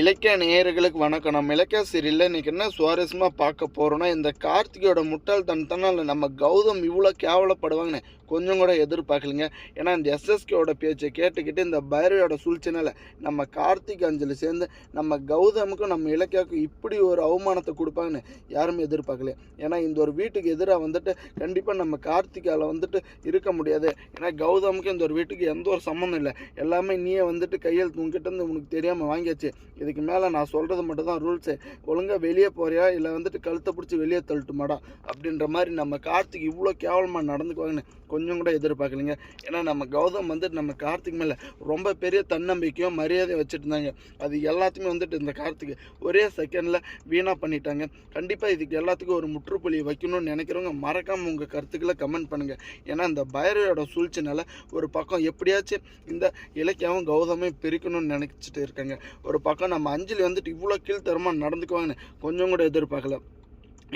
இலக்கிய நேயர்களுக்கு வணக்கம். நம்ம இலக்கிய சீரியலில் இன்னைக்கு என்ன சுவாரஸ்யமாக பார்க்க போகிறோன்னா இந்த கார்த்திகையோட முட்டாள்தனத்தினால நம்ம கௌதம் இவ்வளோ கேவலப்படுவாங்கன்னு கொஞ்சம் கூட எதிர்பார்க்கலைங்க. ஏன்னா இந்த எஸ்எஸ்கேவோட பேச்சை கேட்டுக்கிட்டு இந்த பைரவியோட சூழ்ச்சினால் நம்ம கார்த்திக் அஞ்சலி சேர்ந்து நம்ம கௌதமுக்கும் நம்ம இலக்கியாவுக்கும் இப்படி ஒரு அவமானத்தை கொடுப்பாங்கன்னு யாருமே எதிர்பார்க்கல ஏன்னா இந்த ஒரு வீட்டுக்கு எதிராக வந்துட்டு கண்டிப்பாக நம்ம கார்த்திகால வந்துட்டு இருக்க முடியாது. ஏன்னா கௌதமுக்கும் இந்த ஒரு வீட்டுக்கு எந்த ஒரு சம்மந்தம் இல்லை. எல்லாமே நீயே வந்துட்டு கையெழுத்து உங்ககிட்ட இருந்து உனக்கு தெரியாமல் வாங்கியாச்சு. இதுக்கு மேலே நான் சொல்கிறது மட்டும் தான் ரூல்ஸு ஒழுங்காக வெளியே போறியா? இல்லை வந்துட்டு கழுத்தை பிடிச்சி வெளியே தள்ளிட்டுமாடா? அப்படின்ற மாதிரி நம்ம கார்த்திக் இவ்வளோ கேவலமாக நடந்துக்குவாங்கன்னு கொஞ்சம் கூட எதிர்பார்க்கலைங்க. ஏன்னா நம்ம கௌதம் வந்துட்டு நம்ம கார்த்திக் மேலே ரொம்ப பெரிய தன்னம்பிக்கையும் மரியாதையும் வச்சுட்டு இருந்தாங்க அது எல்லாத்தையுமே வந்துட்டு இந்த கார்த்திக் ஒரே செகண்டில் வீணாக பண்ணிட்டாங்க. கண்டிப்பாக இதுக்கு எல்லாத்துக்கும் ஒரு முற்றுப்புள்ளி வைக்கணும்னு நினைக்கிறவங்க மறக்காமல் உங்கள் கருத்துக்களை கமெண்ட் பண்ணுங்கள் ஏன்னா இந்த பைரவியோட சூழ்ச்சினால ஒரு பக்கம் எப்படியாச்சும் இந்த இலக்கியாவும் கௌதமையும் பிரிக்கணும்னு நினச்சிட்டு இருக்காங்க. ஒரு பக்கம் நம்ம அஞ்சலி வந்துட்டு இவ்வளோ கீழ்த்தரமாக நடந்துக்குவாங்கன்னு கொஞ்சம் கூட எதிர்பார்க்கல.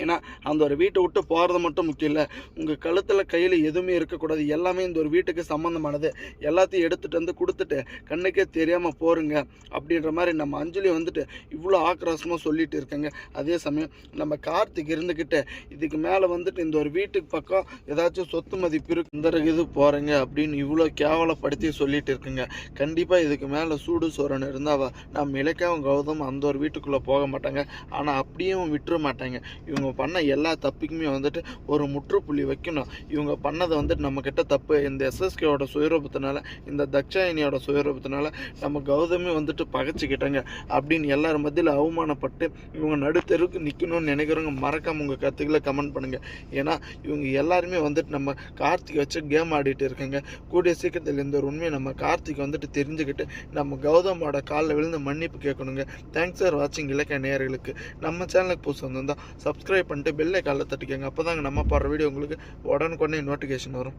ஏன்னா அந்த ஒரு வீட்டை விட்டு போகிறது மட்டும் முக்கியம் இல்லை. உங்கள் கழுத்தில் கையில் எதுவுமே இருக்கக்கூடாது. எல்லாமே இந்த ஒரு வீட்டுக்கு சம்மந்தமானது எல்லாத்தையும் எடுத்துகிட்டு வந்து கொடுத்துட்டு கண்ணுக்கே தெரியாமல் போருங்க. அப்படின்ற மாதிரி நம்ம அஞ்சலி வந்துட்டு இவ்வளோ ஆக்ரோஷமாக சொல்லிட்டு இருக்காங்க. அதே சமயம் நம்ம கார்த்திக் இருந்துக்கிட்டு இதுக்கு மேலே வந்துட்டு இந்த ஒரு வீட்டுக்கு பக்கம் ஏதாச்சும் சொத்து மதிப்பு இருக்கு இந்த இது போகிறேங்க அப்படின்னு இவ்வளோ கேவலப்படுத்தி சொல்லிட்டு இருக்குங்க. கண்டிப்பாக இதுக்கு மேலே சூடு சோரன் இருந்தால் நம்ம இலக்காவும் கௌதம் அந்த ஒரு வீட்டுக்குள்ளே போக மாட்டாங்க. ஆனால் அப்படியும் விட்டுற மாட்டாங்க. இவங்க பண்ண எல்லா தப்புக்குமே வந்துட்டு ஒரு முற்றுப்புள்ளி வைக்கணும். இவங்க பண்ணதை வந்துட்டு நம்மக்கிட்ட தப்பு. இந்த எஸ்எஸ்கேவோட சுயரூபத்தினால இந்த தக்ஷாயினியோட சுயரூபத்தினால நம்ம கௌதமே வந்துட்டு பகைச்சிக்கிட்டாங்க. அப்படின்னு எல்லாரும் மத்தியில் அவமானப்பட்டு இவங்க நடுத்தெருக்கு நிற்கணும்னு நினைக்கிறவங்க மறக்காம உங்கள் கருத்துக்களை கமெண்ட் பண்ணுங்கள் ஏன்னா இவங்க எல்லாருமே வந்துட்டு நம்ம கார்த்திக் வச்சு கேம் ஆடிட்டு இருக்காங்க. கூடிய சீக்கிரத்தில் இந்த ஒரு உண்மையை நம்ம கார்த்திக் வந்துட்டு தெரிஞ்சுக்கிட்டு நம்ம கௌதமோட காலில் விழுந்து மன்னிப்பு கேட்கணுங்க. தேங்க்ஸ் ஃபார் வாட்சிங் இலக்கிய நேயர்களுக்கு. நம்ம சேனலுக்கு புதுசு வந்திருந்தால் சப்ஸ்கிரைப் பண்ணிட்டு பெல்லை காலில் தட்டிக்கோங்க. அப்போ தாங்க நம்ம போடுற வீடியோ உங்களுக்கு உடனுக்குடனே நோட்டிஃபிகேஷன் வரும்.